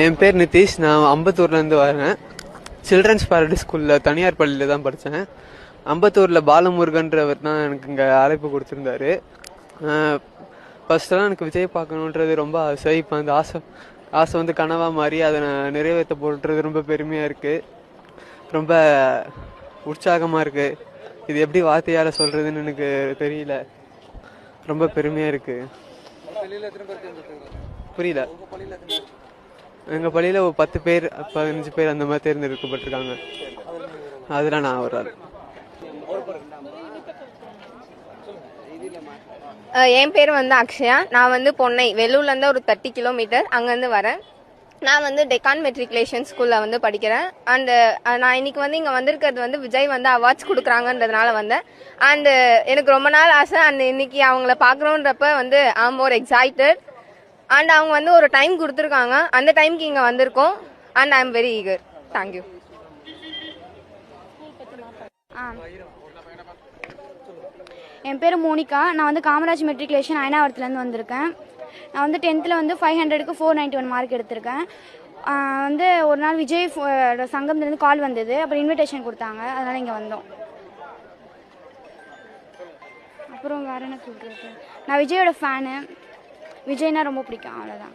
என் பேர் நிதிஷ். நான் அம்பத்தூர்லேருந்து வரேன். சில்ட்ரன்ஸ் பாரடி ஸ்கூலில் தனியார் பள்ளியில் தான் படித்தேன் அம்பத்தூரில் பாலமுருகன்றவர் தான் எனக்கு இங்கே அழைப்பு கொடுத்துருந்தாரு. ஃபர்ஸ்டெல்லாம் எனக்கு விஜய் பார்க்கணுன்றது ரொம்ப ஆசை. இப்போ அந்த ஆசை ஆசை வந்து கனவாக மாறி அதை நான் நிறைவேற்ற போட்டுறது ரொம்ப பெருமையாக இருக்குது ரொம்ப உற்சாகமாக இருக்குது இது எப்படி வார்த்தையால் சொல்கிறதுன்னு எனக்கு தெரியல. ரொம்ப பெருமையாக இருக்குது புரியல. எங்கள் பள்ளியில் ஒரு பத்து பேர் பதினஞ்சு பேர் அந்த மாதிரி தேர்ந்தெடுக்கப்பட்டிருக்காங்க. அதில் நான் ஒரு ஆள் என் பேர் வந்து அக்ஷயா. நான் வந்து பொன்னை வெள்ளூர்லேருந்து ஒரு தேர்ட்டி கிலோமீட்டர் அங்கேருந்து வரேன். நான் வந்து டெக்கான் மெட்ரிகுலேஷன் ஸ்கூலில் வந்து படிக்கிறேன். அண்டு நான் இன்னைக்கு வந்து இங்கே வந்திருக்கிறது வந்து விஜய் வந்து அவார்ட்ஸ் கொடுக்குறாங்கன்றதுனால வந்தேன். அண்டு எனக்கு ரொம்ப நாள் ஆசை. அண்ட் இன்னைக்கு அவங்கள பார்க்குறோன்றப்ப வந்து ஆம் மோர் எக்ஸைட்டட் அண்ட் அவங்க வந்து ஒரு டைம் கொடுத்துருக்காங்க. அந்த டைம்க்கு இங்கே வந்திருக்கோம். And I am very eager thank you என் பேர் மோனிகா. நான் வந்து காமராஜ் மெட்ரிகுலேஷன் அயனாவரத்துலேருந்து வந்திருக்கேன். நான் வந்து டென்த்தில் வந்து ஃபைவ் ஹண்ட்ரடுக்கு ஃபோர் நைன்ட்டி ஒன் மார்க் எடுத்திருக்கேன். வந்து ஒரு நாள் விஜய் சங்கம்லேருந்து கால் வந்தது. அப்புறம் இன்விடேஷன் கொடுத்தாங்க. அதனால் இங்கே வந்தோம். அப்புறம் வேறு என்ன சொல்கிறது நான் விஜயோட ஃபேனு விஜய்னா ரொம்ப பிடிக்கும் அவ்வளோதான்